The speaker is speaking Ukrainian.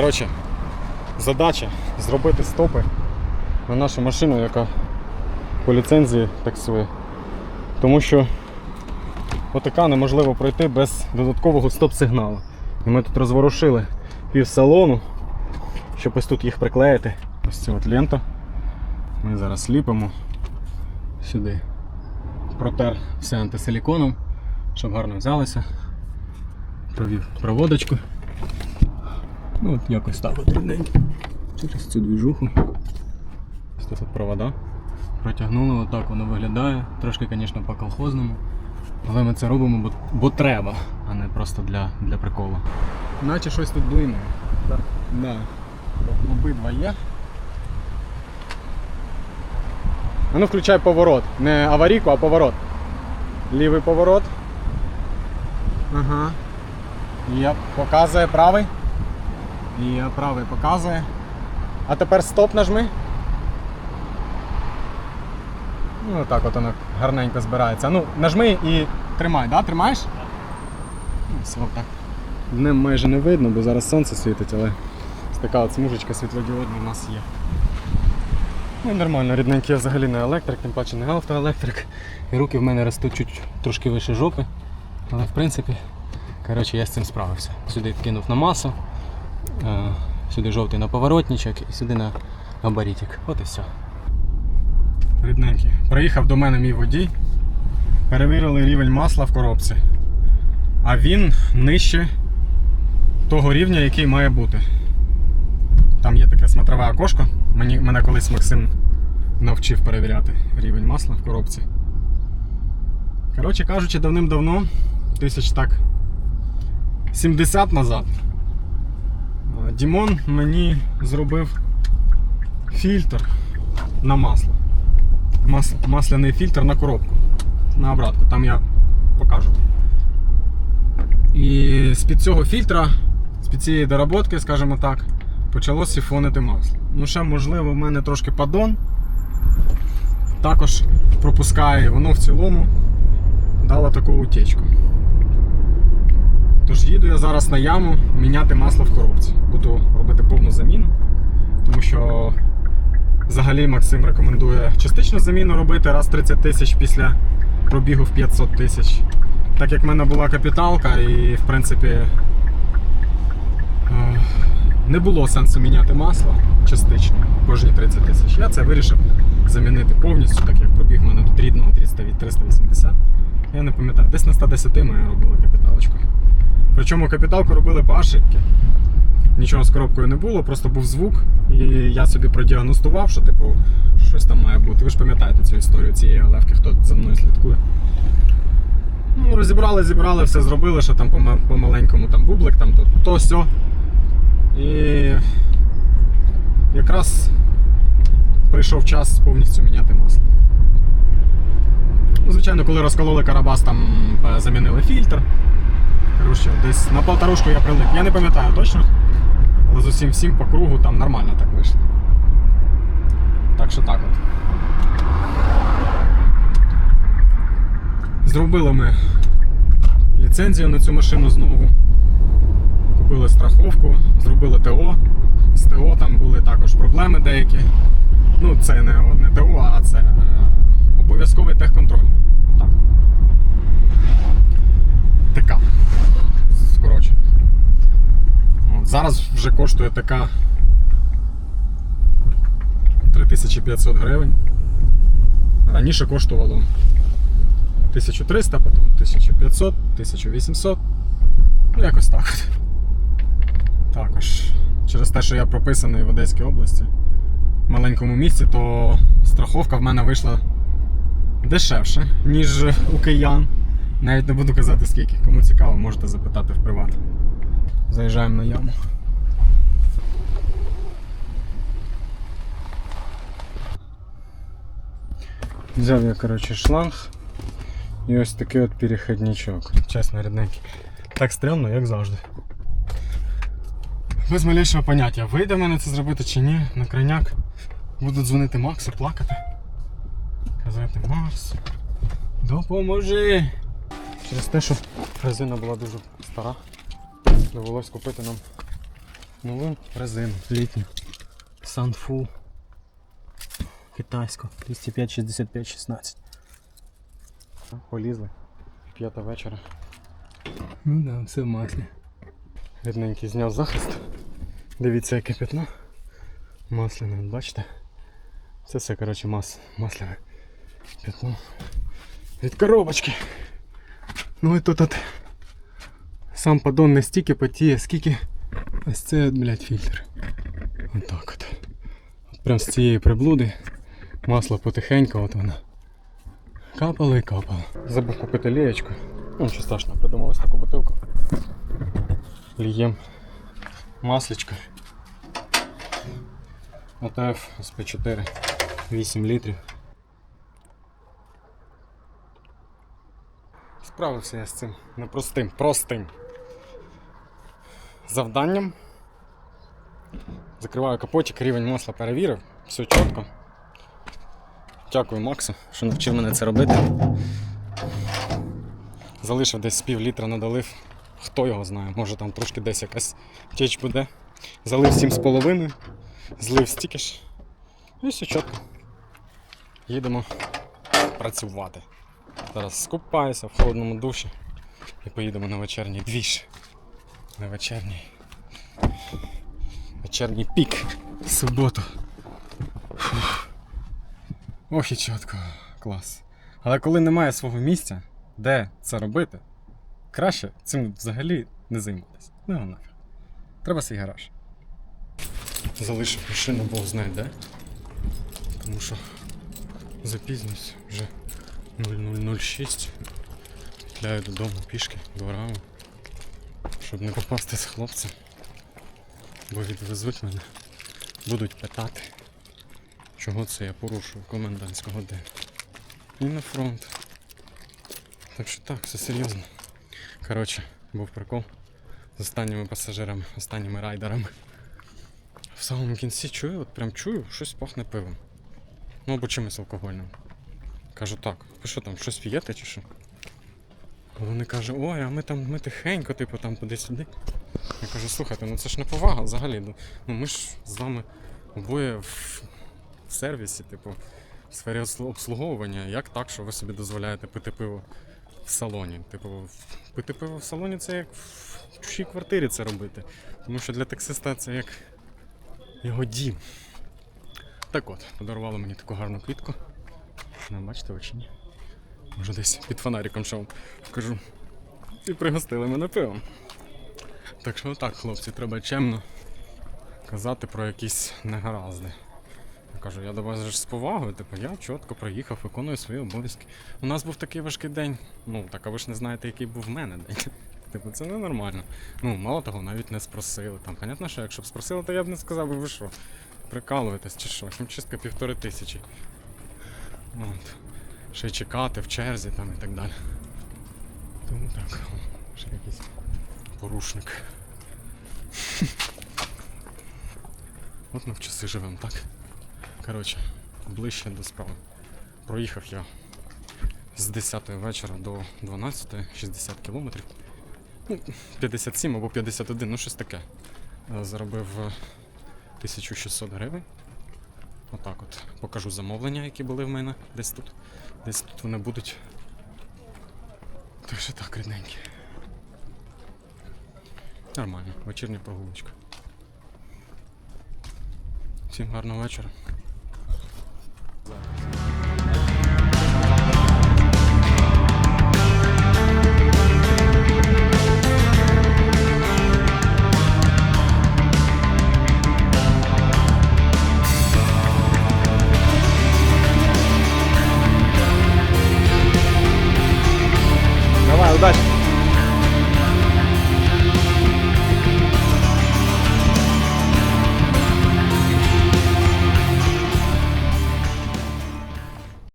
Коротше, задача зробити стопи на нашу машину, яка по ліцензії таксує. Тому що отака неможливо пройти без додаткового стоп-сигналу. І ми тут розворушили пів салону, щоб ось тут їх приклеїти. Ось цю от ленту. Ми зараз ліпимо сюди. Протер все антисиліконом, щоб гарно взялося. Провів проводочку. Ну от якось так от рівненько. Через цю двіжуху. Ось тут провода. Протягнули, отак воно виглядає. Трошки, звісно, по колхозному. Але ми це робимо, бо, бо треба, а не просто для, для приколу. Наче щось тут блимає. Так. Да. Обидва є. А ну включай поворот. Не аварійку, а поворот. Лівий поворот. Ага. Є, показує правий. Є, правий показує. А тепер стоп нажми. Ну так от воно гарненько збирається. Ну, нажми і тримай, да? Тримаєш? Ну, все, так. Днем майже не видно, бо зараз сонце світить, але ось така от смужечка світлодіодна у нас є. Ну нормально, рідненький я взагалі не електрик, тим паче не автоелектрик. І руки в мене ростуть чуть трошки вище жопи. Але в принципі, коротше, я з цим справився. Сюди кинув на масу, сюди жовтий на поворотничок і сюди на габаритик. От і все. Рідненький. Приїхав до мене мій водій. Перевірили рівень масла в коробці. А він нижче того рівня, який має бути. Там є таке смотрове окошко. Мені, мене колись Максим навчив перевіряти рівень масла в коробці. Коротше кажучи, давним-давно, тисяч так 70 назад, е, Дімон мені зробив фільтр на масло. Мас, масляний фільтр на коробку. На обратку, там я покажу. І з-під цього фільтра, з-під цієї доработки, скажімо так, почало сифонити масло. Ну, ще, можливо, в мене трошки падон. Також пропускає, воно в цілому дало таку утечку. Тож їду я зараз на яму міняти масло в коробці. Буду робити повну заміну, тому що взагалі Максим рекомендує частичну заміну робити раз 30 тисяч після пробігу в 500 тисяч. Так як в мене була капіталка і в принципі е, не було сенсу міняти масло частично кожні 30 тисяч. Я це вирішив замінити повністю, так як пробіг в мене тут рідного 300 від 380. Я не пам'ятаю, десь на 110 ми робили капіталочку. Причому капіталку робили по ошибки. Нічого з коробкою не було, просто був звук, і я собі продіагностував, що типу щось там має бути. Ви ж пам'ятаєте цю історію цієї алевки, хто за мною слідкує. Ну, розібрали, зібрали, все зробили, що там по-маленькому там бублик, там то, то сьо. І якраз прийшов час повністю міняти масло. Ну, звичайно, коли розкололи карабас, там е, замінили фільтр. Коротше, десь на полторушку я прилип. Я не пам'ятаю точно. Але з усім всім по кругу там нормально так вийшло. Так що так от. Зробили ми ліцензію на цю машину знову. Купили страховку, зробили ТО. З ТО там були також проблеми деякі. Ну, це не одне ТО, а це е, обов'язковий техконтроль. Отак. ТК. Скорочено. От, зараз вже коштує ТК 3500 гривень. Раніше коштувало 1300, потім 1500, 1800. Ну, якось так. Також через те, що я прописаний в Одеській області, в маленькому місці, то страховка в мене вийшла дешевше, ніж у киян. Навіть не буду казати скільки. Кому цікаво, можете запитати в приват. Заїжджаємо на яму. Взяв я, коротше, шланг і ось такий от переходничок. Чесно, рідненький. Так стрімно, як завжди. Без малейшого поняття, вийде мене це зробити чи ні, на крайняк. Буду дзвонити Максу, плакати. Казати, Макс, допоможи! Через те, що резина була дуже стара, довелось купити нам Нову резину літню. Sunfull. Китайську. 205 65 16. Полізли. П'ята вечора. Ну да, все в маслі. Рідненький зняв захист. Дивіться, яке пятно. Масляне, бачите? Це все, коротше, мас, масляне пятно. Від коробочки. Ну і тут от сам поддон не стільки потіє, скільки ось це, блядь, фільтр. Отак от. От прям з цієї приблуди масло потихеньку, от воно. Капало і капало. Забув купити лієчку. Ну, нічого страшного, придумав ось таку бутилку. Лієм масличко. АТФ СП4 8 літрів. Справився я з цим непростим, простим завданням. Закриваю капотик, рівень масла перевірив, все чітко. Дякую Максу, що навчив мене це робити. Залишив десь пів літра надалив. Хто його знає, може там трошки десь якась теч буде. Залив 7,5, злив стільки ж. І все чітко. Їдемо працювати. Зараз скупаюся в холодному душі і поїдемо на вечірній двіж. На вечірній. Вечірній пік. Суботу. Фух. Ох і чітко. Клас. Але коли немає свого місця, де це робити, краще цим взагалі не займатися. Ну нафіг. Треба свій гараж. Залишив машину, Бог знає де. Тому що запізнююсь вже 0006. Петляю додому пішки, дворами, щоб не попасти з хлопцем. Бо відвезуть мене. Будуть питати, чого це я порушую комендантську годину. І на фронт. Так що так, все серйозно. Коротше, був прикол з останніми пасажирами, останніми райдерами. В самому кінці чую, от прям чую, щось пахне пивом. Ну або чимось алкогольним. Кажу так, ви що там, щось п'єте чи що? Вони кажуть, ой, а ми там ми тихенько, типу там туди-сюди. Я кажу, слухайте, ну це ж не повага взагалі. Ну ну, ми ж з вами обоє в сервісі, типу, в сфері обслуговування. Як так, що ви собі дозволяєте пити пиво в салоні? Типу, пити пиво в салоні це як в чужій квартирі це робити. Тому що для таксиста це як його дім. Так от, подарували мені таку гарну квітку. Не бачите чи ні? Може десь під фонариком що вам покажу. І пригостили мене пивом. Так що отак, хлопці, треба чемно казати про якісь негаразди. Я кажу, я до вас ж з повагою, типу, я чітко проїхав, виконую свої обов'язки. У нас був такий важкий день. Ну, так а ви ж не знаєте, який був в мене день. Типу, це ненормально. Ну, мало того, навіть не спросили. Там, понятно, що якщо б спросили, то я б не сказав, ви що, прикалуєтесь чи що, хімчистка півтори тисячі. От. Ще чекати в черзі там і так далі. Тому так, ще якийсь порушник. От ми в часи живемо, так? Коротше, ближче до справи. Проїхав я з 10 вечора до 12, 60 кілометрів. Ну, 57 або 51, ну щось таке. Е, Заробив е, 1600 гривень. Отак от. Покажу замовлення, які були в мене десь тут. Десь тут вони будуть. Так так, рідненькі. Нормально, вечірня прогулочка. Всім гарного вечора.